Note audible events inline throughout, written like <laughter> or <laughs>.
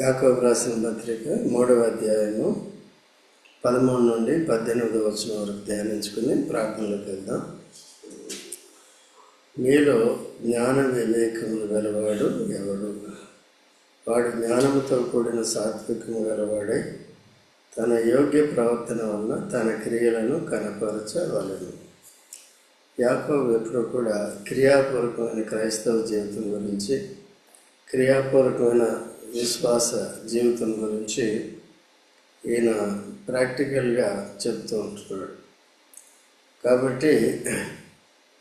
యాకోబు రాసిన పత్రిక మూడవ అధ్యాయము పదమూడు నుండి పద్దెనిమిది వచ్చిన వరకు ధ్యానించుకుని ప్రార్థనలోకి వెళ్దాం. మీలో జ్ఞాన వివేకములు గలవాడు ఎవడు వాడు జ్ఞానముతో కూడిన సాత్వికము గలవాడై తన యోగ్య ప్రవర్తన వలన తన క్రియలను కనపరచవలను. యాకోబు ఎప్పుడు కూడా క్రియాపూర్వకమైన క్రైస్తవ జీవితం గురించి క్రియాపూర్వకమైన విశ్వాస జీవితం గురించి ఈయన ప్రాక్టికల్గా చెప్తూ ఉంటున్నాడు. కాబట్టి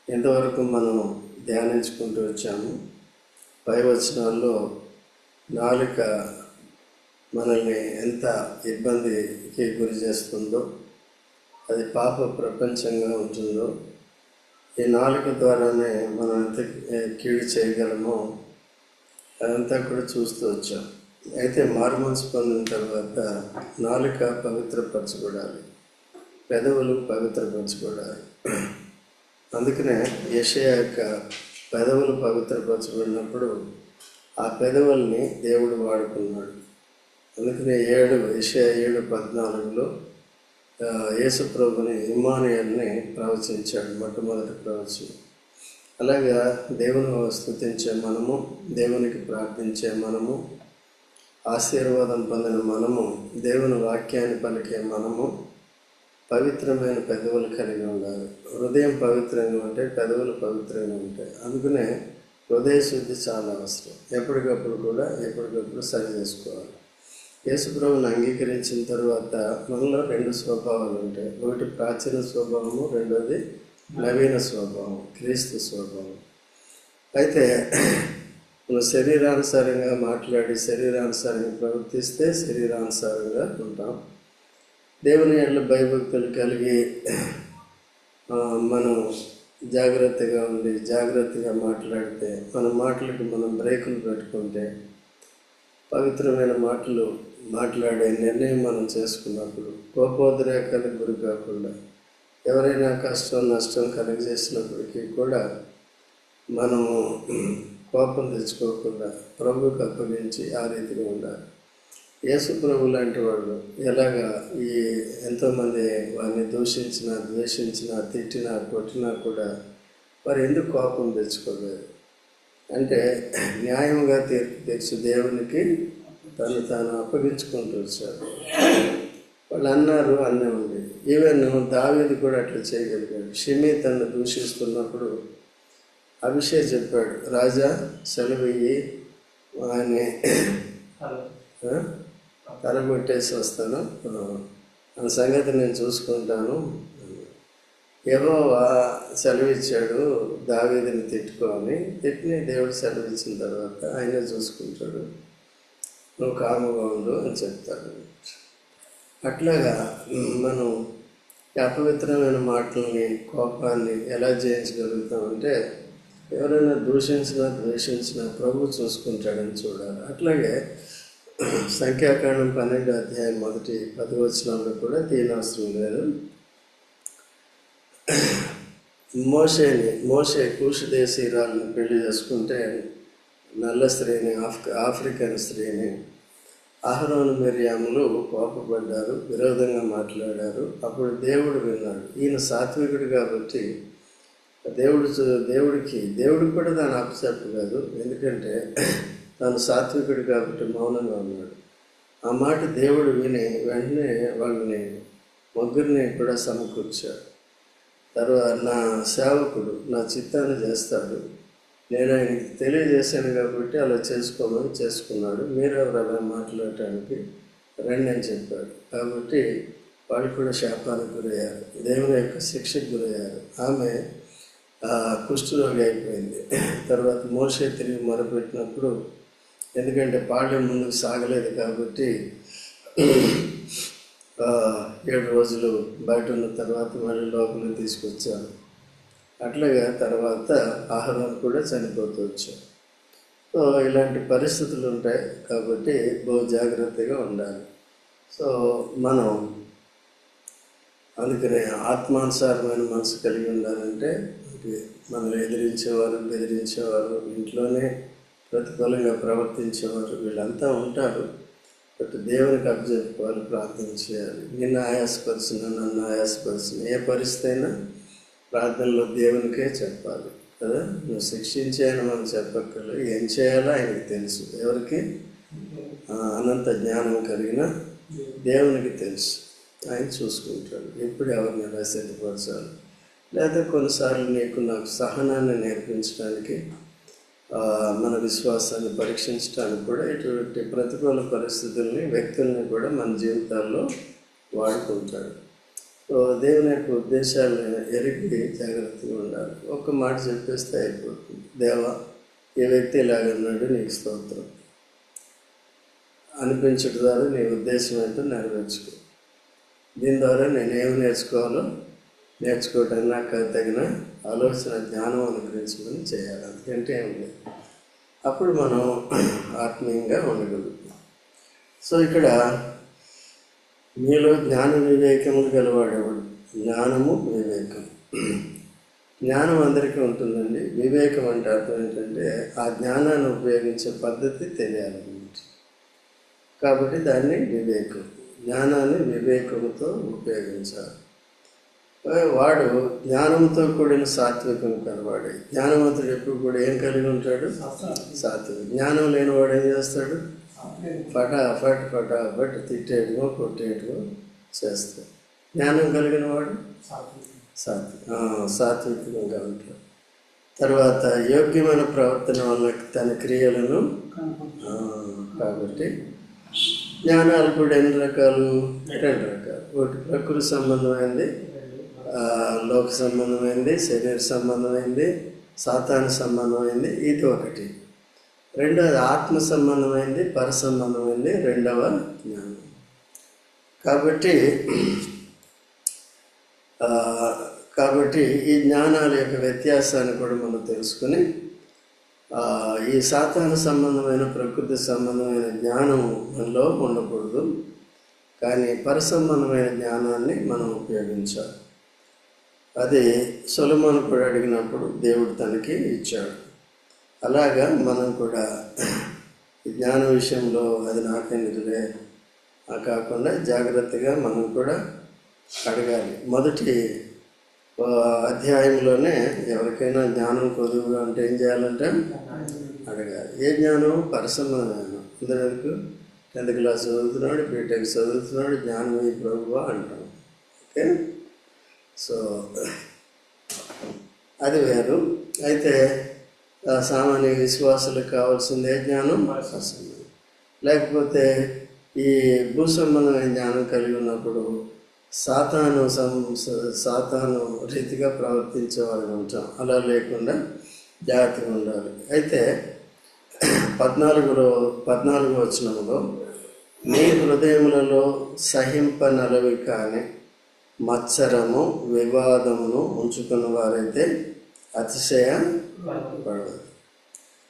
ఇంతవరకు మనం ధ్యానించుకుంటూ వచ్చాము. పై వచనాల్లో నాలుక మనల్ని ఎంత ఇబ్బందికి గురి చేస్తుందో అది పాప ప్రపంచంగా ఉంటుందో ఈ నాలుక ద్వారానే మనం ఎంత కీడు చేయగలమో అదంతా కూడా చూస్తూ వచ్చాం. అయితే మారుమనసు పొందిన తర్వాత నాలుక పవిత్రపరచబడాలి పెదవులు పవిత్రపరచబడాలి అందుకనే యషయ యొక్క పెదవులు పవిత్రపరచబడినప్పుడు ఆ పెదవుల్ని దేవుడు వాడుకున్నాడు. అందుకనే ఏడు యషయ ఏడు పద్నాలుగులో యేసుప్రభుని ఇమానుయల్ని ప్రవచించాడు మొట్టమొదటి ప్రవచనం. అలాగా దేవుని స్థుతించే మనము దేవునికి ప్రార్థించే మనము ఆశీర్వాదం పొందిన మనము దేవుని వాక్యాన్ని పలికే మనము పవిత్రమైన పెదవులు కలిగి ఉండాలి. హృదయం పవిత్రంగా ఉంటే పెదవులు పవిత్రంగా ఉంటాయి. అందుకనే హృదయ శుద్ధి చాలా అవసరం. ఎప్పటికప్పుడు కూడా ఎప్పటికప్పుడు సరి చేసుకోవాలి. యేసుప్రభుని అంగీకరించిన తర్వాత మనలో రెండు స్వభావాలు ఉంటాయి. ఒకటి ప్రాచీన స్వభావము రెండోది నవీన స్వభావం క్రీస్తు స్వభావం. అయితే మనం శరీరానుసారంగా మాట్లాడి శరీరానుసారంగా ప్రవర్తిస్తే శరీరానుసారంగా ఉంటాం. దేవుని ఎండ్ల భయభక్తులు కలిగి మనం జాగ్రత్తగా ఉండి జాగ్రత్తగా మాట్లాడితే మన మాటలకు మనం బ్రేకులు పెట్టుకుంటే పవిత్రమైన మాటలు మాట్లాడే నిర్ణయం మనం చేసుకున్నప్పుడు కోపోద్రేకాలకు గురి కాకుండా ఎవరైనా కష్టం నష్టం కలుగజేసినప్పటికీ కూడా మనము కోపం తెచ్చుకోకుండా ప్రభుకి అప్పగించి ఆ రీతిగా ఉండాలి. యేసు ప్రభు లాంటి వాళ్ళు ఎలాగా ఈ ఎంతోమంది వారిని దూషించినా ద్వేషించినా తిట్టినా కొట్టినా కూడా వారు ఎందుకు కోపం తెచ్చుకోలేదు? అంటే న్యాయంగా తీర్పు తీర్చి దేవునికి తను తాను అప్పగించుకుంటూ వచ్చాడు. వాళ్ళు అన్నారు అన్నీ ఉంది. ఈవెన్ దావీది కూడా అట్లా చేయగలిగాడు. షిమి తను దూషిస్తున్నప్పుడు అభిషేక్ చెప్పాడు రాజా సెలవయ్యి వాడిని తలబెట్టేసి తలగొట్టేసి వస్తాను. ఆ సంగతి నేను చూసుకుంటాను. ఏవో సెలవిచ్చాడు దావీదిని తిట్టుకొని తిట్టిని దేవుడు సెలవిచ్చిన తర్వాత ఆయన చూసుకుంటాడు. నువ్వు కాముగా ఉండు అని చెప్తాడు. అట్లాగా మనం అపవిత్రమైన మాటల్ని కోపాన్ని ఎలా జయించగలుగుతామంటే ఎవరైనా దూషించినా ద్వేషించినా ప్రభు చూసుకుంటాడని చూడాలి. అట్లాగే సంఖ్యాకాండం పన్నెండు అధ్యాయం మొదటి పది వచనంలో కూడా తీనవసరం లేదు మోసేని మోసే కూషదేశీరాలను పెళ్ళి చేసుకుంటే నల్ల స్త్రీని ఆఫ్ ఆఫ్రికన్ స్త్రీని అహరోను మిర్యాములు కోపపడ్డారు విరోధంగా మాట్లాడారు. అప్పుడు దేవుడు విన్నాడు ఈయన సాత్వికుడు కాబట్టి దేవుడు దేవుడికి దేవుడికి కూడా దాని అప్సెప్ట్ కాదు. ఎందుకంటే తాను సాత్వికుడు కాబట్టి మౌనంగా ఉన్నాడు. ఆ మాట దేవుడు విని వెంటనే వాళ్ళని ముగ్గురిని కూడా సమకూర్చాడు. తర్వాత నా సేవకుడు నా చిత్తాన్ని చేస్తాడు. నేను ఆయనకి తెలియజేశాను కాబట్టి అలా చేసుకోమని చేసుకున్నాడు. మీరు అలా మాట్లాడటానికి రండి అని చెప్పాడు. కాబట్టి వాళ్ళు కూడా శాపానికి గురయ్యారు. దేవుని యొక్క శిక్షకు గురయ్యారు. ఆమె కుష్ఠరోగి అయిపోయింది. తర్వాత మోసే తిరిగి మొరపెట్టినప్పుడు ఎందుకంటే పాఠం ముందుకు సాగలేదు కాబట్టి ఏడు రోజులు బయట ఉన్న తర్వాత మళ్ళీ లోపలికి తీసుకొచ్చారు. అట్లాగా తర్వాత ఆహారం కూడా చనిపోతూ సో ఇలాంటి పరిస్థితులు ఉంటాయి కాబట్టి బహు జాగ్రత్తగా ఉండాలి. సో మనం అందుకనే ఆత్మానుసారమైన మనసు కలిగి ఉండాలంటే మనం ఎదిరించేవారు బెదిరించేవారు ఇంట్లోనే ప్రతికూలంగా ప్రవర్తించేవారు వీళ్ళంతా ఉంటారు. బట్ దేవునికి అప్పచెప్పుకోవాలి ప్రార్థన చేయాలి. నిన్ను ఆయాసపరిచిన నన్ను ఆయాసపరిచిన ఏ పరిస్థితి అయినా ప్రార్థనలో దేవునికే చెప్పాలి. కదా? నువ్వు శిక్షించాను మనం చెప్పక్కర్లేదు ఏం చేయాలో ఆయనకి తెలుసు. ఎవరికి? అనంత జ్ఞానం కలిగిన దేవునికి తెలుసు. ఆయన చూసుకుంటాడు. ఎప్పుడు ఎవరిని ఎలా సిద్ధపరచాలి? లేదా కొన్నిసార్లు నీకు నాకు సహనాన్ని నేర్పించడానికి మన విశ్వాసాన్ని పరీక్షించడానికి కూడా ఇటువంటి ప్రతికూల పరిస్థితుల్ని వ్యక్తుల్ని కూడా మన జీవితాల్లో వాడుకుంటాడు. దేవుని యొక్క ఉద్దేశాలు ఎరిగి జాగ్రత్తగా ఉండాలి. ఒక్క మాట చెప్పేస్తే అయిపోతుంది. దేవా ఈ వ్యక్తి ఇలాగన్నాడు నీకు స్తోత్రం. అనిపించడం ద్వారా నీ ఉద్దేశం ఏంటో నెరవేర్చుకో. దీని ద్వారా నేను నేర్చుకోవాలో నేర్చుకోవడానికి నాకు తగిన ఆలోచన జ్ఞానం అనుగ్రహించుకొని చేయాలి. అందుకంటే ఏం లేదు. అప్పుడు మనం ఆత్మీయంగా ఉండగలుగుతాం. సో ఇక్కడ మీలో జ్ఞాన వివేకములు గలవాడేవాడు? జ్ఞానము వివేకం. జ్ఞానం అందరికీ ఉంటుందండి. వివేకం అంటే అర్థం ఏంటంటే ఆ జ్ఞానాన్ని ఉపయోగించే పద్ధతి తెలియాలన్నమాట కాబట్టి దాన్ని వివేకం. జ్ఞానాన్ని వివేకంతో ఉపయోగించాలి. వాడు జ్ఞానంతో కూడిన సాత్వికం కలవాడే. జ్ఞానవంతుడు ఎప్పుడు కూడా ఏం కలిగి ఉంటాడు? సాత్వికం. జ్ఞానం లేనివాడు ఏం చేస్తాడు? ఫటాఫట్ ఫటాఫట్ తిట్టేయడమో కొట్టేయడమో చేస్తాడు జ్ఞానం కలిగిన వాడు సాత్వి సాత్వికంగా ఉంటాడు. తర్వాత యోగ్యమైన ప్రవర్తన వల్ల తన క్రియలను కాబట్టి జ్ఞానాలు కూడా ఎన్ని రకాలు? రెండు రకాలు. ఒకటి ప్రకృతి సంబంధమైంది లోక సంబంధమైంది శరీర సంబంధమైంది సాతాన సంబంధమైంది ఇది ఒకటి. రెండవది ఆత్మ సంబంధమైంది పరసంబంధమైంది రెండవ జ్ఞానం. కాబట్టి కాబట్టి ఈ జ్ఞానాల యొక్క వ్యత్యాసాన్ని కూడా మనం తెలుసుకుని ఈ సాతాన సంబంధమైన ప్రకృతి సంబంధమైన జ్ఞానం మనలో ఉండకూడదు. కానీ పరసంబంధమైన జ్ఞానాన్ని మనం ఉపయోగించాలి. అది సొలమోను కూడా అడిగినప్పుడు దేవుడు తనకి ఇచ్చాడు. అలాగా మనం కూడా ఈ జ్ఞాన విషయంలో అది నాకే ఆ కాకుండా జాగ్రత్తగా మనం కూడా అడగాలి. మొదటి అధ్యాయంలోనే ఎవరికైనా జ్ఞానం కొదువుగా ఉంటే ఏం చేయాలంటే అడగాలి. ఏ జ్ఞానం? పరసమ జ్ఞానం. ఇంతవరకు టెన్త్ క్లాస్ చదువుతున్నాడు బీటెక్ చదువుతున్నాడు జ్ఞానం ఈ ప్రభువా అంటాం. ఓకే? సో అది వేరు. అయితే సామాన్య విశ్వాసులకు కావాల్సిందే జ్ఞానం పరసమ లేకపోతే ఈ భూ సంబంధమైన జ్ఞానం కలిగి ఉన్నప్పుడు సాతాను సాతాను రీతిగా ప్రవర్తించే వాళ్ళు ఉంటాం. అలా లేకుండా జాగ్రత్తగా ఉండాలి. అయితే పద్నాలుగులో పద్నాలుగు వచనంలో మీ హృదయములలో సహింపనలవి కాని మత్సరము వివాదమును ఉంచుకున్న వారైతే అతిశయ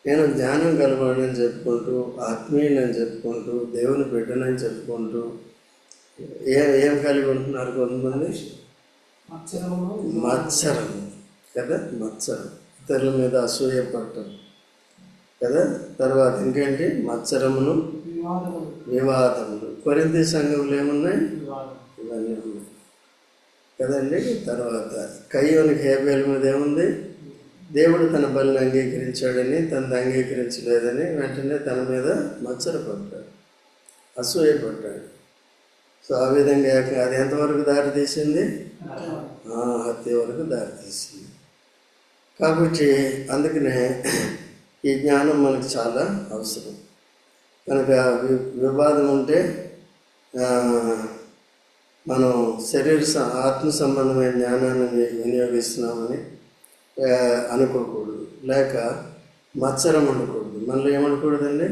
నేను జ్ఞానం కలవాడని చెప్పుకుంటూ ఆత్మీయులని చెప్పుకుంటూ దేవుని బిడ్డనని చెప్పుకుంటూ ఏం ఏం కలిగి ఉంటున్నారు కొంతమంది? మత్సరం. కదా? మత్సరం. ఇతరుల మీద అసూయ పడటం కదా? తర్వాత ఇంకేంటి? మత్సరమును వివాదములు. కొరింది సంఘంలో ఏమున్నాయి? ఇవన్నీ ఉన్నాయి. కదండి? తర్వాత కయ్యోనికి హేబేల మీద ఏముంది? దేవుడు తన బలిని అంగీకరించాడని తనది అంగీకరించలేదని వెంటనే తన మీద మత్సరపడ్డాడు అసూయ పడ్డాడు సో ఆ విధంగా అది ఎంతవరకు దారి తీసింది హత్య వరకు దారి తీసింది కాబట్టి అందుకనే ఈ జ్ఞానం మనకు చాలా అవసరం. కనుక వి- వివాదం ఉంటే మనం శరీర ఆత్మ సంబంధమైన జ్ఞానాన్ని వినియోగిస్తున్నామని అనుకోకూడదు. లేక మత్సరం ఉండకూడదు. మనలో ఏమనకూడదండి?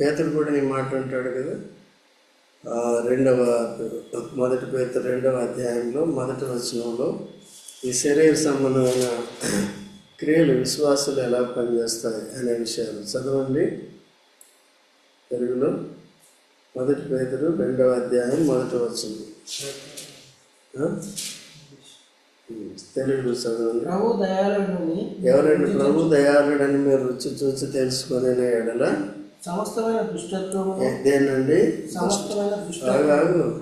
పేతుడు కూడా ఈ మాట అంటాడు కదా. రెండవ మొదటి పేత రెండవ అధ్యాయంలో మొదటి వచనంలో ఈ శరీర సంబంధమైన క్రియలు విశ్వాసాలు ఎలా పనిచేస్తాయి అనే విషయాలు చదవండి. తెలుగులో మొదటి పేదలు రెండవ అధ్యాయం మొదటి వచ్చింది చదవండి ప్రభు దయాళుడని ఎవరైనా ప్రభు దయాళుడని మీరు రుచి చూసి తెలుసుకునే ఎడల సమస్తమైన దుష్టత్వమును ఏ- దేనండి సమస్తమైన దుష్టత్వం. బాగాగు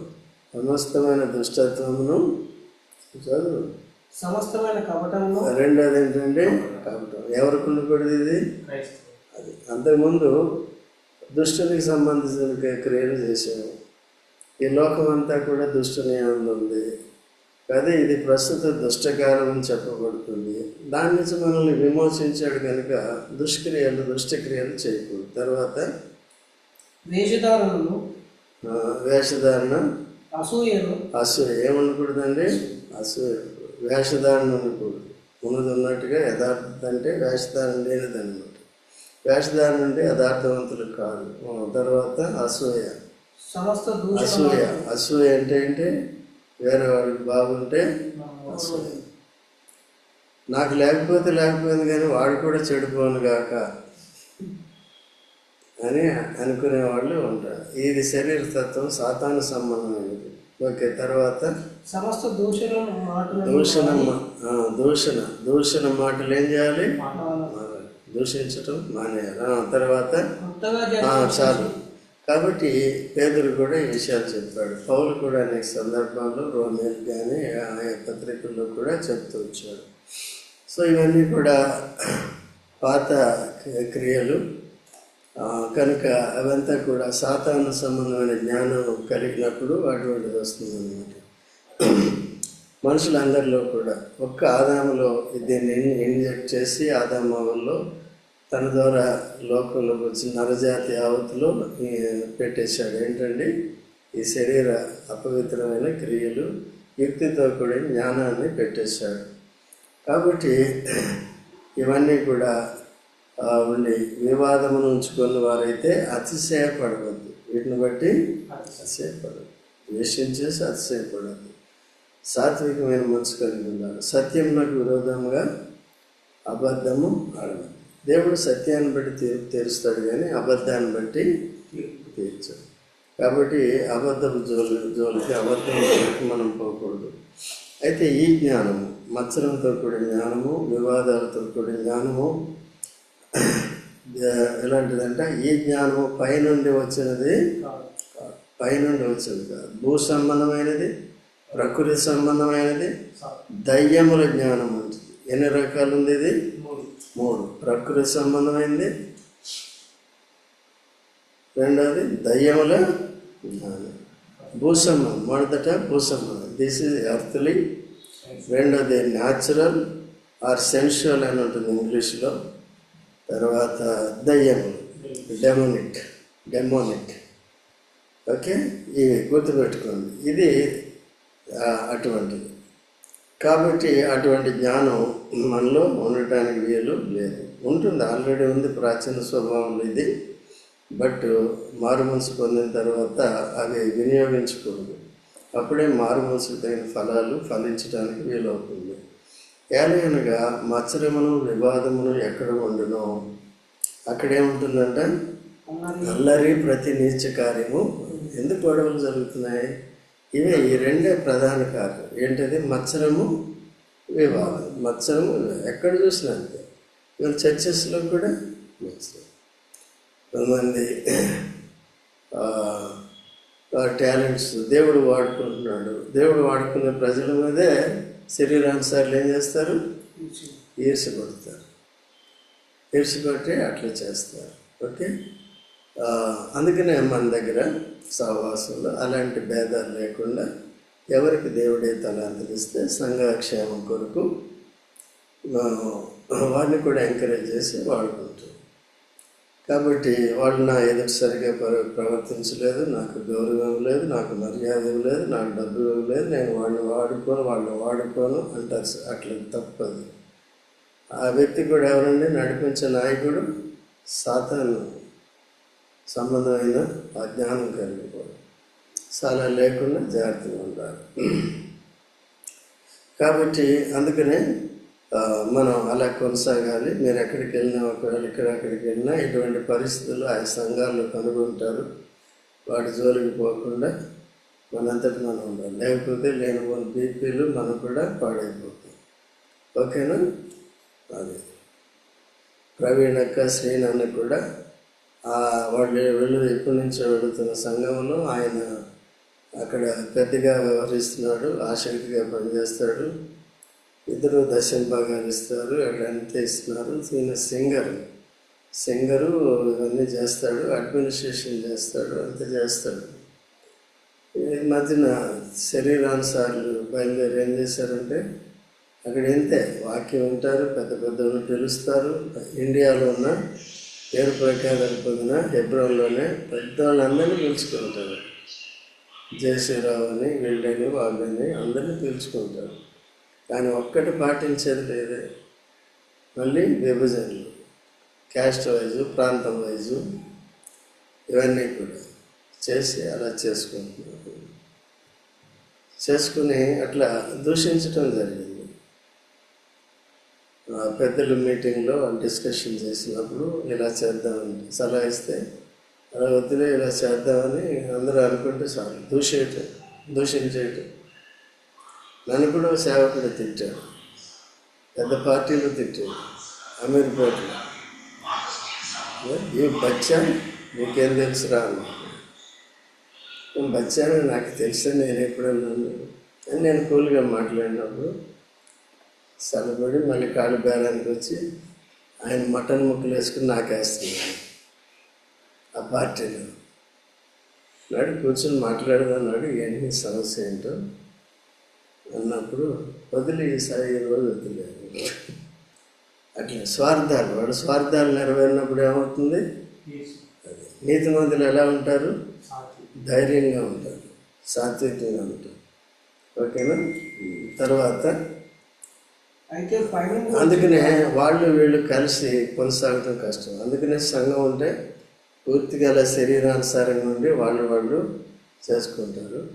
సమస్తమైన దుష్టత్వమును చదువు సమస్తమైన కపటమును రెండోది ఏంటంటే కపటం. ఎవరికి ఉండకూడదు ఇది? అది. అంతకుముందు దుష్టునికి సంబంధించిన క్రి- క్రియలు చేసాము ఈ లోకం అంతా కూడా దుష్టుని యందు ఉంది. అదే ఇది ప్రస్తుత దుష్టకాలం అని చెప్పబడుతుంది. దాని నుంచి మనల్ని విమోచించాడు కనుక దుష్క్రియలు దుష్టక్రియలు చేయకూడదు. తర్వాత వేషధారణను వేషధారణ. అసూయను అసూయ ఏమనకూడదండి? అసూయ. వేషధారణ ఉండకూడదు ఉన్నది ఉన్నట్టుగా యథార్థత అంటే వేషధారణ లేనిది అనమాట వేషధారణ అంటే యథార్థవంతులు కాదు. తర్వాత అసూయ. సమస్త అసూయ. అసూయ అంటే ఏంటి? వేరే వాడికి బాగుంటే నాకు లేకపోతే లేకపోయింది కానీ వాడు కూడా చెడిపోను గాక అని అనుకునే వాళ్ళు ఉంటారు. ఇది శరీర తత్వం సాతాను సంబంధమైనది ఓకే తర్వాత సమస్త దూషణ దూషణ దూషణ. దూషణ మాటలు ఏం చేయాలి. దూషించటం మానేయాలి. తర్వాత చాలు. కాబట్టి పేదలు కూడా ఈ విషయాలు చెప్పాడు పౌలు కూడా అనేక సందర్భాల్లో రోమేలు కానీ ఆయా పత్రికల్లో కూడా చెప్తూ వచ్చాడు సో ఇవన్నీ కూడా పాత క్రియలు. కనుక అవంతా కూడా సాతాను సంబంధమైన జ్ఞానం కలిగినప్పుడు అటువంటిది వస్తుంది అనమాట మనుషులందరిలో కూడా ఒక్క ఆదాములో దీన్ని ఇంజెక్ట్ చేసి ఆదామవల్లో తన ద్వారా లోకంలోకి వచ్చిన నరజాతి ఆవతులు పెట్టేశాడు. ఏంటండి? ఈ శరీర అపవిత్రమైన క్రియలు యుక్తితో కూడిన జ్ఞానాన్ని పెట్టేశాడు. కాబట్టి ఇవన్నీ కూడా ఉండి వివాదమును ఉంచుకున్న వారైతే అతిశయపడవద్దు. వీటిని బట్టి అతిశయపడదు ద్వేషించేసి అతిశయపడద్దు సాత్వికమైన మనసు కలిగి ఉండాలి. సత్యమునకు విరోధంగా అబద్ధము ఆడవద్దు. దేవుడు సత్యాన్ని బట్టి తీర్పు తీరుస్తాడు కానీ అబద్ధాన్ని బట్టి తీర్చాడు. కాబట్టి అబద్ధపు జోలు జోలికి అబద్ధం జోలికి మనం పోకూడదు. అయితే ఈ జ్ఞానము మత్సరంతో కూడిన జ్ఞానము వివాదాలతో కూడిన జ్ఞానము ఎలాంటిదంటే ఈ జ్ఞానము పైనుండి వచ్చినది పైనుండి వచ్చినది కాదు. భూ సంబంధమైనది ప్రకృతి సంబంధమైనది దయ్యముల జ్ఞానం ఉంటుంది ఎన్ని రకాలు ఉంది ఇది? మూడు. ప్రకృతి సంబంధమైంది. రెండవది దయ్యముల జ్ఞానం. భూసంబంధం మొదట భూసంబంధం దిస్ ఇస్ ఎర్త్లీ రెండవది న్యాచురల్ ఆర్ సెన్షువల్ అని ఉంటుంది ఇంగ్లీష్లో. తర్వాత దయ్యములు డెమోనిక్ డెమోనిక్ ఓకే ఇవి గుర్తుపెట్టుకోండి. ఇది అటువంటిది. కాబట్టి అటువంటి జ్ఞానం మనలో ఉండటానికి వీలు లేదు. ఉంటుంది ఆల్రెడీ ఉంది ప్రాచీన స్వభావం ఇది. బట్ మారు మనసు పొందిన తర్వాత అవి వినియోగించకూడదు. అప్పుడే మారు మనసుకు తగిన ఫలాలు ఫలించడానికి వీలవుతుంది. ఏలయనగా మత్సరమును వివాదమును ఎక్కడ ఉండునో అక్కడేముంటుందంటే అల్లరి ప్రతి నీచ కార్యము. ఎందుకు గొడవలు జరుగుతున్నాయి? ఇవే ఈ రెండే ప్రధాన కారణం ఏంటది? మత్సరము వివాదం. మత్సరము ఎక్కడ చూసినా అంతే. మన చర్చెస్లో కూడా మత్సరం. కొంతమంది టాలెంట్స్ దేవుడు వాడుకుంటున్నాడు. దేవుడు వాడుకునే ప్రజల మీదే శరీరానుసార్లు ఏం చేస్తారు? ఈర్షపడతారు ఈర్షపట్టి అట్లా చేస్తారు. ఓకే? అందుకనే మన దగ్గర సహవాసంలో అలాంటి భేదాలు లేకుండా ఎవరికి దేవుడే తలాంతలు ఇస్తే సంఘక్షేమం కొరకు వాడిని కూడా ఎంకరేజ్ చేసి వాడుకుంటారు కాబట్టి వాళ్ళు నా ఎదుటి సరిగా ప్ర- ప్రవర్తించలేదు నాకు గౌరవం లేదు నాకు మర్యాద లేదు నాకు డబ్బు లేదు నేను వాళ్ళని వాడుకోను వాళ్ళని వాడుకోను అంటారు అట్లా తప్పదు. ఆ వ్యక్తి కూడా ఎవరండి? నడిపించే నాయకుడు సాతాను. సంబంధమైన ఆ జ్ఞానం కలిగిపోవడం. చాలా లేకుండా జాగ్రత్తగా ఉండాలి. కాబట్టి అందుకనే మనం అలా కొనసాగాలి. మీరు ఎక్కడికి వెళ్ళినా ఒకవేళ ఇక్కడ అక్కడికి వెళ్ళినా ఇటువంటి పరిస్థితులు ఆ సంఘాల్లో కనుగొంటారు. వాటి జోలికి పోకుండా మనంతటి మనం ఉండాలి. లేకపోతే లేని లేనిపోని బీపీలు మనం కూడా పాడైపోతాం ఓకేనా? అది. ప్రవీణ్ అక్క కూడా వాళ్ళు వెళ్ళు ఎప్పటి నుంచో వెళుతున్న సంఘంలో ఆయన అక్కడ పెద్దగా వ్యవహరిస్తున్నాడు ఆసక్తిగా పనిచేస్తాడు. ఇద్దరు దర్శన భాగాలు ఇస్తారు అక్కడ అంతే ఇస్తున్నారు. ఈయన సింగర్. సింగరు ఇవన్నీ చేస్తాడు అడ్మినిస్ట్రేషన్ చేస్తాడు అంత చేస్తాడు. ఈ మధ్యన శరీరానుసార్లు బయలుదేరి ఏం చేశారంటే అక్కడ ఎంతే వాక్యం ఉంటారు పెద్ద పెద్దలు పిలుస్తారు ఇండియాలో ఉన్న పేరు ప్రఖ్యాతలు పొందిన హెబ్రోన్లోనే పెద్దవాళ్ళందరినీ పిలుచుకుంటారు. జయశ్రీరావు అని వీళ్ళని వాళ్ళని అందరినీ పిలుచుకుంటారు. కానీ ఒక్కటి పాటించేది లేదే మళ్ళీ విభజనలు. క్యాస్ట్ వైజు ప్రాంతం వైజు ఇవన్నీ కూడా చేసి అలా చేసుకుంటున్నారు. చేసుకుని అట్లా దూషించటం జరిగింది. పెద్దల మీటింగ్లో డిస్కషన్ చేసినప్పుడు ఇలా చేద్దామని సలహా ఇస్తే అలా వద్దులే ఇలా చేద్దామని అందరూ అనుకుంటే చాలు దూషేయటం దూషించేయటం. నన్ను కూడా సేవకుడు తిట్టాడు. పెద్ద పార్టీలు తిట్టాడు. అమీర్పేటలో ఏ బచ్చా నీకేం తెలుసురా అన్నా. నేను బచ్చాను నాకు తెలుసు నేను ఎప్పుడన్నాను అని నేను కూల్గా మాట్లాడినప్పుడు సరిపడి మళ్ళీ కాళ్ళు బేరానికి వచ్చి ఆయన మటన్ ముక్కలు వేసుకుని నాకేస్తున్నాను ఆ పార్టీలో. నాడు కూర్చొని మాట్లాడదన్నాడు ఏంటి సమస్య ఏంటో? అన్నప్పుడు వదిలి ఈసారి ఈ రోజు వదిలేదు అట్లా స్వార్థాలు వాడు స్వార్థాలు నెరవేరినప్పుడు ఏమవుతుంది? అది. నీతి మందులు ఎలా ఉంటారు? ధైర్యంగా ఉంటారు. సాత్వికంగా ఉంటారు. ఓకేనా? తర్వాత అందుకనే వాళ్ళు వీళ్ళు కలిసి కొనసాగటం కష్టం. అందుకనే సంఘం ఉంటే పూర్తిగా అలా శరీరానుసారంగా ఉండి వాళ్ళు వాళ్ళు చేసుకుంటారు.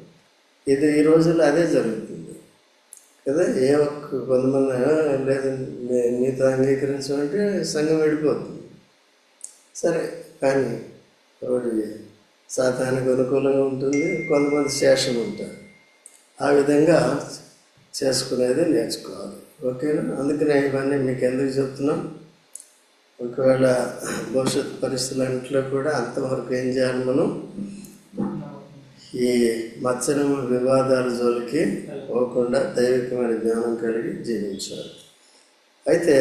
ఇది ఈ రోజుల్లో అదే జరుగుతుంది. కదా ఏ ఒక్క కొంతమంది లేదు మే- మీతో అంగీకరించమంటే సంఘం వెళ్ళిపోతుంది సరే కానీ ఒకటి సాతానికి అనుకూలంగా ఉంటుంది కొంతమంది శేషం ఉంటారు. ఆ విధంగా చేసుకునేది నేర్చుకోవాలి. ఓకేనా? అందుకనే ఇవన్నీ మీకు ఎందుకు చెప్తున్నాం? ఒకవేళ భవిష్యత్ పరిస్థితులన్నింటిలో కూడా అంతవరకు ఏం చేయాలి మనం? ఈ మత్సరము వివాదాల జోలికి పోకుండా దైవికమైన జ్ఞానం కలిగి జీవించాలి. అయితే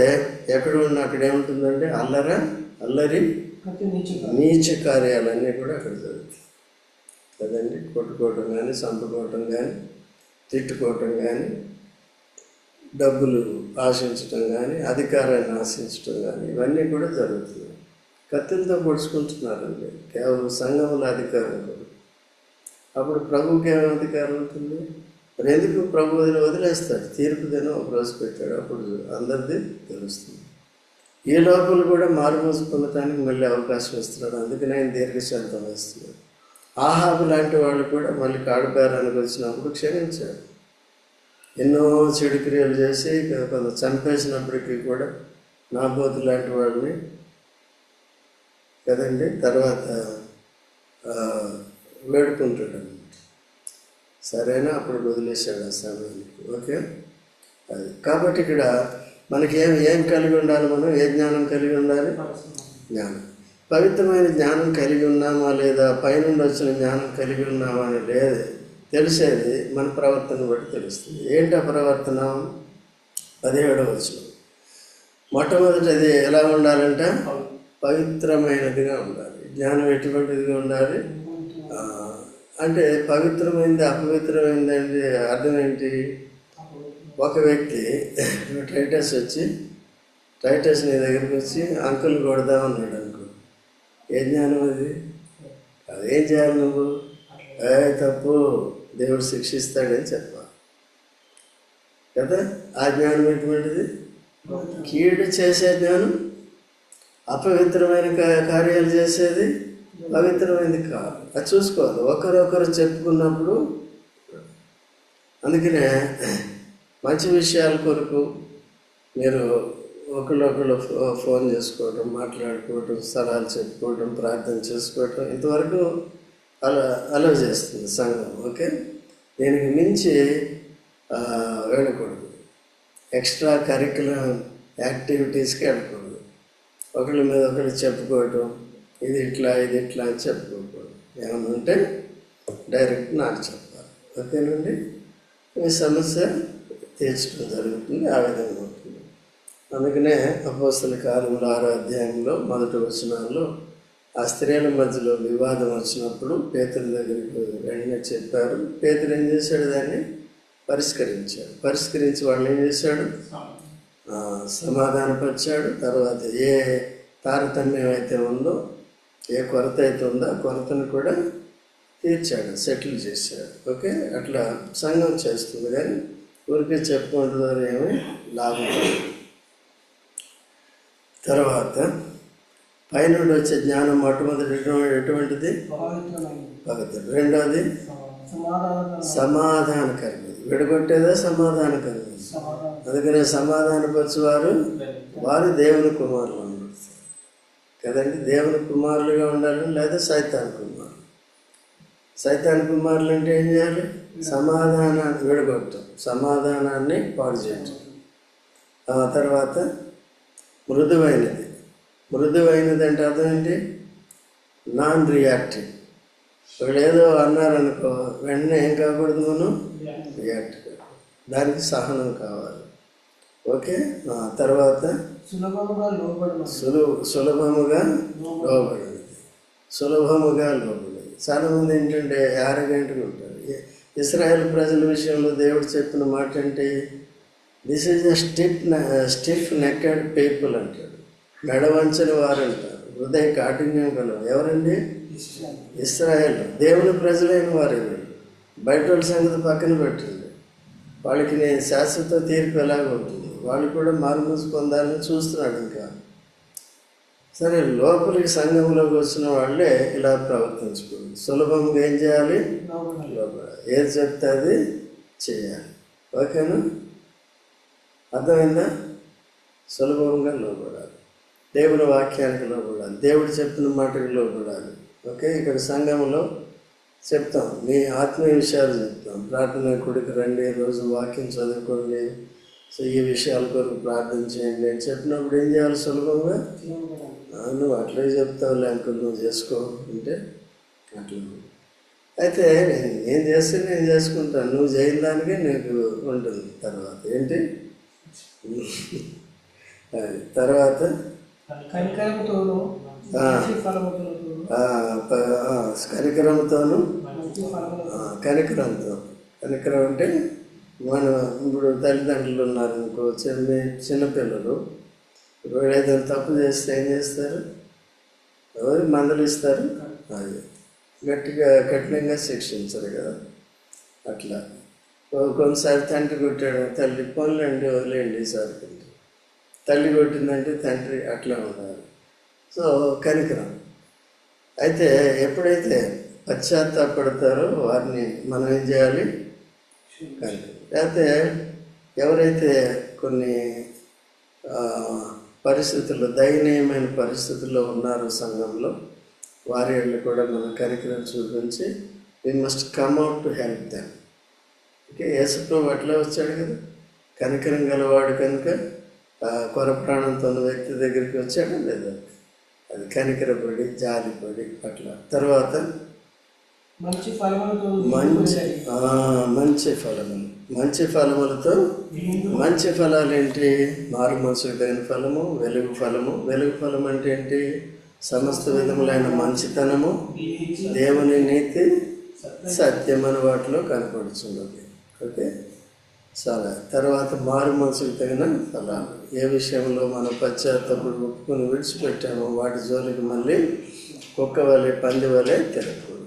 ఎక్కడ ఉన్న అక్కడ ఏముంటుందంటే అల్లర అల్లరి నీచ కార్యాలన్నీ కూడా అక్కడ జరుగుతాయి. కదండి? కొట్టుకోవటం కానీ చంపుకోవటం కానీ తిట్టుకోవటం కానీ డబ్బులు ఆశించటం కానీ అధికారాన్ని ఆశించటం కానీ ఇవన్నీ కూడా జరుగుతున్నాయి. కత్తులతో పొడుచుకుంటున్నారండి. కేవలం సంఘముల అధికారం అప్పుడు ప్రభుకి ఏమైనా అధికారం ఉంటుంది? ఎందుకు ప్రభు వదిలి వదిలేస్తాడు తీర్పు దినం ఒక రోజు పెట్టాడు. అప్పుడు అందరిది తెలుస్తుంది. ఈ లోపల కూడా మారుమోసు పొందటానికి మళ్ళీ అవకాశం ఇస్తున్నాడు. అందుకనే ఆయన దీర్ఘశాంతం వేస్తున్నాడు. ఆహాబు లాంటి వాళ్ళు కూడా మళ్ళీ కాడుబేరానికి వచ్చినప్పుడు క్షమించాడు. ఎన్నో చెడు క్రియలు చేసి కొంత చంపేసినప్పటికీ కూడా నాబోతు లాంటి వాడిని కదండి తర్వాత ఆ, వేడుకుంటాడు అన్నమాట సరేనా? అప్పుడు వదిలేశాడు ఆ సమయానికి. ఓకే? అది. కాబట్టి ఇక్కడ మనకి ఏం ఏం కలిగి ఉండాలి మనం? ఏ జ్ఞానం కలిగి ఉండాలి? జ్ఞానం. పవిత్రమైన జ్ఞానం కలిగి ఉన్నామా లేదా? పైనుండి వచ్చిన జ్ఞానం కలిగి ఉన్నామా అని లేదు. తెలిసేది మన ప్రవర్తన బట్టి తెలుస్తుంది. ఏంటి ఆ ప్రవర్తన? పదిహేడవ వచ్చిన మొట్టమొదటి అది ఎలా ఉండాలంటే పవిత్రమైనదిగా ఉండాలి. జ్ఞానం ఎటువంటిదిగా ఉండాలి? అంటే పవిత్రమైంది అపవిత్రమైంది అంటే అర్థం ఏంటి? ఒక వ్యక్తి టైటస్ వచ్చి టైటస్ నీ దగ్గరికి వచ్చి అంకుల్ కొడదాం అన్నాడు అనుకో. ఏ జ్ఞానం అది? అదేం చేయాలి నువ్వు? తప్పు? దేవుడు శిక్షిస్తాడని చెప్పాలి. కదా? ఆ జ్ఞానం ఎటువంటిది? కీడు చేసే జ్ఞానం అపవిత్రమైన కార్యాలు చేసేది పవిత్రమైనది కాదు. అది చూసుకోవాలి. ఒకరొకరు చెప్పుకున్నప్పుడు అందుకనే మంచి విషయాల కొరకు మీరు ఒకళ్ళొకళ్ళు ఫో- ఫోన్ చేసుకోవడం మాట్లాడుకోవడం సలహాలు చెప్పుకోవడం ప్రార్థన చేసుకోవడం ఇంతవరకు అలా అలవ్ చేస్తుంది సంఘం ఓకే? దీనికి మించి వెళ్ళకూడదు. ఎక్స్ట్రా కరికులం యాక్టివిటీస్కి వెళ్ళకూడదు. ఒకళ్ళ మీద ఒకళ్ళు చెప్పుకోవటం ఇది ఇట్లా ఇది ఇట్లా అని చెప్పుకోకూడదు. ఏమన్నా ఉంటే డైరెక్ట్ నాకు చెప్పాలి. ఓకేనండి? మీ సమస్య తీర్చడం జరుగుతుంది ఆ విధంగా ఉంటుంది. అందుకనే అపోస్తల కాలంలో ఆరో అధ్యాయంలో మొదటి వచనాల్లో ఆ స్త్రీల మధ్యలో వివాదం వచ్చినప్పుడు పేతుల దగ్గరికి వెంటనే చెప్పారు. పేతులు ఏం చేశాడు దాన్ని? పరిష్కరించాడు. పరిష్కరించి వాళ్ళు ఏం చేశాడు? సమాధానపరిచాడు. తర్వాత ఏ తారతమ్యం అయితే ఉందో ఏ కొరత అయితే ఉందో ఆ కొరతను కూడా తీర్చాడు సెటిల్ చేశాడు. ఓకే? అట్లా సంఘం చేస్తుంది కానీ ఊరికే చెప్పుకుంటున్నారు ఏమీ? లాభం. తర్వాత పైనుండి వచ్చే జ్ఞానం మొట్టమొదటి ఎటువంటి- ఎటువంటిది? పవిత్రమైనది పవిత్రం రెండోది? సమాధాన. సమాధానకరమైనది. విడగొట్టేదా సమాధానకరమైనది? సమాధానం. అందుకనే సమాధానపరచువారు వారు దేవుని కుమారులు కదండి? దేవుని కుమారులుగా ఉండాలి లేదా సైతాన్ కుమారులు? సైతాన్ కుమారులు అంటే ఏం చేయాలి? సమాధానాన్ని విడగొట్టడం సమాధానాన్ని పాడు చేయటం ఆ తర్వాత మృదువైనది. మృదువైనది అంటే అర్థం ఏంటి? నాన్ రియాక్టివ్ ఒకళ్ళు ఏదో అన్నారనుకో వెంటనే ఏం కాకూడదు మనం? రియాక్ట్ దానికి సహనం కావాలి. ఓకే? తర్వాత సులువు సులభముగా లోబడింది సులభముగా లోబడింది చాలామంది ఏంటంటే యారగంటగా ఉంటారు. ఇస్రాయేల్ ప్రజల విషయంలో దేవుడు చెప్పిన మాట అంటే this is a stiff stiff necked people అంటాడు మెడవంచని వారు అంటారు హృదయ కాఠిన్యం కలవు. ఎవరండి? ఇస్రాయల్. దేవుని ప్రజలైన వారు బయట వాళ్ళ సంగతి పక్కన పెట్టండి. వాళ్ళకి నేను శాశ్వత తీర్పు ఎలాగ ఉంటుంది. వాళ్ళు కూడా మారుమూసి పొందాలని చూస్తున్నాడు ఇంకా. సరే లోపలికి సంఘంలోకి వచ్చిన వాళ్ళే ఇలా ప్రవర్తించుకోండి సులభంగా ఏం చేయాలి? లోపల. ఏది చెప్తే అది చేయాలి. ఓకేనా? అర్థమైందా? సులభంగా లోపడాలి దేవుని వాక్యానికి లోపడాలి దేవుడు చెప్పిన మాటకి లోపడాలి ఓకే? ఇక్కడ సంఘంలో చెప్తాం. మీ ఆత్మీయ విషయాలు చెప్తాం. ప్రార్థన కొడుకు రండి రోజు వాక్యం చదువుకోండి. సో ఈ విషయాల కొరకు ప్రార్థన చేయండి అని చెప్పినప్పుడు ఏం చేయాలి సులభంగా? నువ్వు అట్లే చెప్తావులే అంకుల్ నువ్వు చేసుకో అంటే అట్లా. అయితే నేను ఏం చేస్తే నేను చేసుకుంటాను. నువ్వు చేయని దానికే నీకు ఉంటుంది తర్వాత. ఏంటి? అది <laughs> తర్వాత కనికరంతోను కనికరంతో. కనికరం అంటే మన ఇప్పుడు తల్లిదండ్రులు ఉన్నారు అనుకో చిన్న చిన్నపిల్లలు ఇప్పుడు ఏదైనా తప్పు చేస్తే ఏం చేస్తారు? ఎవరు మందలు ఇస్తారు? అది. గట్టిగా కఠినంగా శిక్షించరు కదా. అట్లా. కొన్నిసారి తండ్రి కొట్టాడు తల్లి పనులండి వదిలేండి ఈసారి కొంచెం. తల్లి కొట్టిందంటే తండ్రి అట్లా ఉండాలి సో కనికరం. అయితే ఎప్పుడైతే పశ్చాత్తాపడతారో వారిని మనం ఏం చేయాలి? కనికరం. లేకపోతే ఎవరైతే కొన్ని పరిస్థితుల్లో దయనీయమైన పరిస్థితుల్లో ఉన్నారో సంఘంలో వారి వాళ్ళు కూడా మనం కనికరం చూపించి we must come out to help them okay Yesuprabhu అట్లా వచ్చాడు కదా. కనికరం గలవాడు కనుక ఆ, కొర ప్రాణంతో ఉన్న వ్యక్తి దగ్గరికి వచ్చాడు లేదా? అది కనికరపడి జాలిపడి అట్లా తర్వాత? మంచి ఫలములతో మంచి ఫలములు మంచి ఫలములతో మంచి ఫలాలు ఏంటి? మారు మనసుకు తగిన ఫలము వెలుగు ఫలము. వెలుగు ఫలం అంటే ఏంటి? సమస్త విధములైన మంచితనము దేవుని నీతి సత్యం. అనే వాటిలో కనపడుచున్నది. ఓకే? చాలా తర్వాత మారు మనసుకు తగిన ఫలాలు. ఏ విషయంలో మనం పశ్చాత్తప్పుడు ఒప్పుకొని విడిచిపెట్టామో వాటి జోలికి మళ్ళీ కుక్క వలె పంది వలె తిరగకూడదు.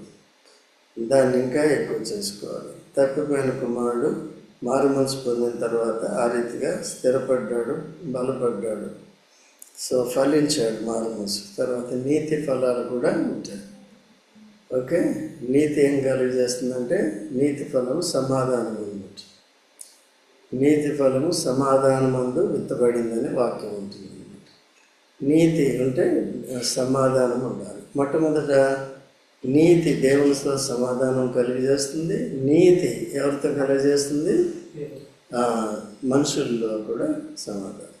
దాన్ని ఇంకా ఎక్కువ చేసుకోవాలి. తప్పిపోయిన కుమారుడు మారు మనసు పొందిన తర్వాత ఆ రీతిగా స్థిరపడ్డాడు బలపడ్డాడు. సో ఫలించాడు మారు మనసు. తర్వాత నీతి ఫలాలు కూడా ఉంటాయి. ఓకే? నీతి ఏం కలిగజేస్తుందంటే నీతి ఫలం సమాధానం అన్నమాట. నీతి ఫలము సమాధానమందు విత్తబడిందని వాక్యం ఉంటుంది. నీతి అంటే సమాధానం ఉండాలి మొట్టమొదట నీతి దేవునితో సమాధానం కలిగజేస్తుంది. నీతి ఎవరితో కలిగజేస్తుంది? మనుషుల్లో కూడా సమాధానం.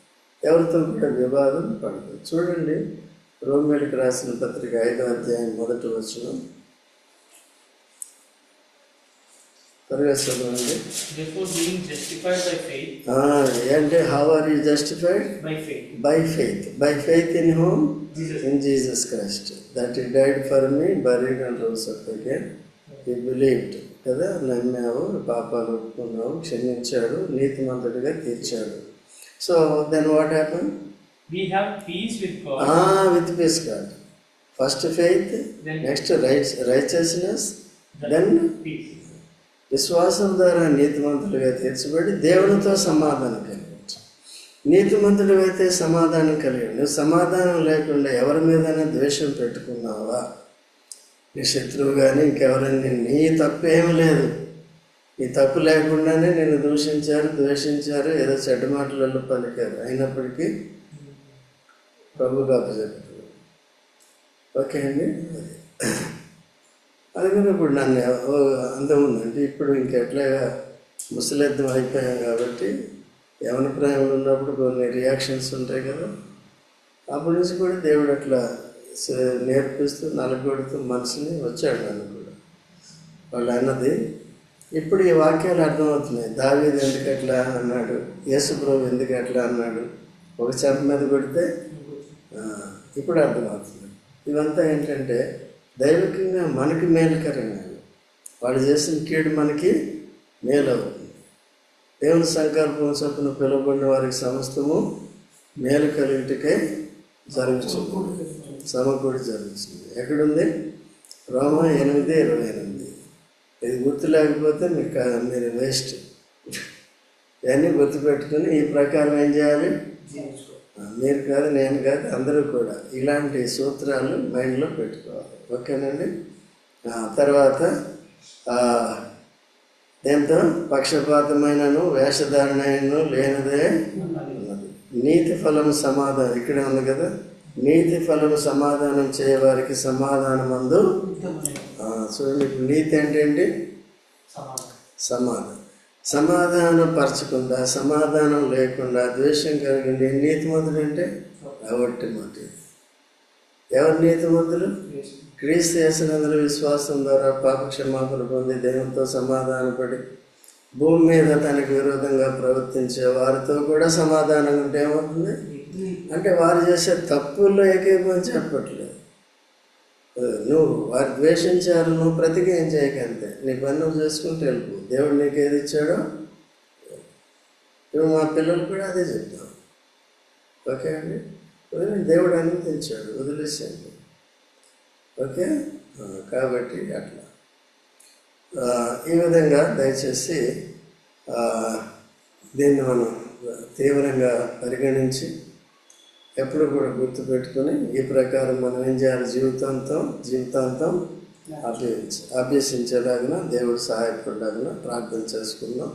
ఎవరితో కూడా వివాదం పడదు. చూడండి రోమిలకు రాసిన పత్రిక ఐదో అధ్యాయం మొదటి వచ్చిన త్వరగా చదవండి అంటే how are you justified by faith by faith in him in Jesus Christ that he died for me buried and rose up again he believed కదా? నమ్మావు పాపాలు ఒప్పుకున్నావు క్షమించాడు నీతిమంతుడిగా తీర్చాడు. So then what happen with peace God first faith next right righteousness then peace. విశ్వాసం ద్వారా నీతిమంతులుగా తీర్చబడి దేవునితో సమాధానం కలిగించు. నీతిమంతుడు అయితే సమాధానం కలిగి నువ్వు సమాధానం లేకుండా ఎవరి మీదైనా ద్వేషం పెట్టుకున్నావా? నీ శత్రువు కానీ ఇంకెవరైనా నీ తప్పు ఏమి లేదు. నీ తప్పు లేకుండానే నేను దూషించారు ద్వేషించారు ఏదో చెడ్డ మాటలలో పలికారు. అయినప్పటికీ ప్రభు అప్పచెప్పారు ఓకే అండి. అందుకని ఇప్పుడు నన్ను ఓ అందం ఉందండి ఇప్పుడు ఇంకెట్లాగా ముసలిద్దం అయిపోయాం కాబట్టి యవన ప్రాయంలో ఉన్నప్పుడు కొన్ని రియాక్షన్స్ ఉంటాయి కదా. అప్పటి నుంచి కూడా దేవుడు అట్లా నేర్పిస్తూ నలగొడుతూ మనసుని వచ్చాడు నన్ను కూడా. వాళ్ళు అన్నది ఇప్పుడు ఈ వాక్యాలు అర్థమవుతున్నాయి. దావీది ఎందుకు అట్లా అన్నాడు? యేసుప్రభు ఎందుకు అట్లా అన్నాడు? ఒక చెంప మీద కొడితే ఇప్పుడు అర్థమవుతుంది. ఇవంతా ఏంటంటే దైవికంగా మనకి మేలుకరంగా వాడు చేసిన కీడు మనకి మేలు అవుతుంది దేవుని సంకల్పం చొప్పున పిలువబడిన వారికి సమస్తము మేలు కలిగిటకే జరుగుతుంది. సమకూడి జరుగుతుంది. ఎక్కడుంది? రోమ ఎనిమిది ఇరవై ఎనిమిది. ఇది గుర్తు లేకపోతే మీకు మీరు వేస్ట్. ఇవన్నీ గుర్తుపెట్టుకుని ఈ ప్రకారం ఏం చేయాలి? మీరు కాదు నేను కాదు అందరూ కూడా ఇలాంటి సూత్రాలు మైండ్లో పెట్టుకోవాలి. ఓకేనండి. తర్వాత ఆ, దేంతో? పక్షపాతమైనను వేషధారణను లేనిదే ఉన్నది. నీతి ఫలం సమాధానం ఇక్కడే ఉంది కదా? నీతి ఫలం సమాధానం చేయవారికి సమాధానం అందు చూడండి నీతి ఏంటండి సమాధానం. సమాధానం పరచకుండా సమాధానం లేకుండా ద్వేషం కలిగింది నీతి అంటే అవట్టి మాట ఎవరు నీతిమంతులు క్రీస్తు. చేసినందులో విశ్వాసం ద్వారా పాప క్షమాపణ పొంది దేవునితో సమాధానపడి భూమి మీద తనకు విరోధంగా ప్రవర్తించే వారితో కూడా సమాధానం ఉంటే ఏమవుతుంది? అంటే వారు చేసే తప్పుల్లో ఏకీభవం చెప్పట్లేదు నువ్వు వారు ద్వేషించారు నువ్వు ప్రతికేం చేయకంతే నీ పని నువ్వు చేసుకుంటే వెళ్ళిపో. దేవుడు నీకు ఏది ఇచ్చాడో? ఇప్పుడు మా పిల్లలు కూడా అదే చెప్తాం ఓకే అండి? వదిలేండి, దేవుడు అనుమతించాడు వదిలేసేయండి. ఓకే? కాబట్టి అట్లా. ఈ విధంగా దయచేసి దీన్ని మనం తీవ్రంగా పరిగణించి ఎప్పుడు కూడా గుర్తుపెట్టుకుని ఈ ప్రకారం మనం ఏం చేయాలి? జీవితాంతం జీవితాంతం అభ్యసించ అభ్యసించేలాగిన దేవుడు సహాయపడలాగిన ప్రార్థన చేసుకుందాం.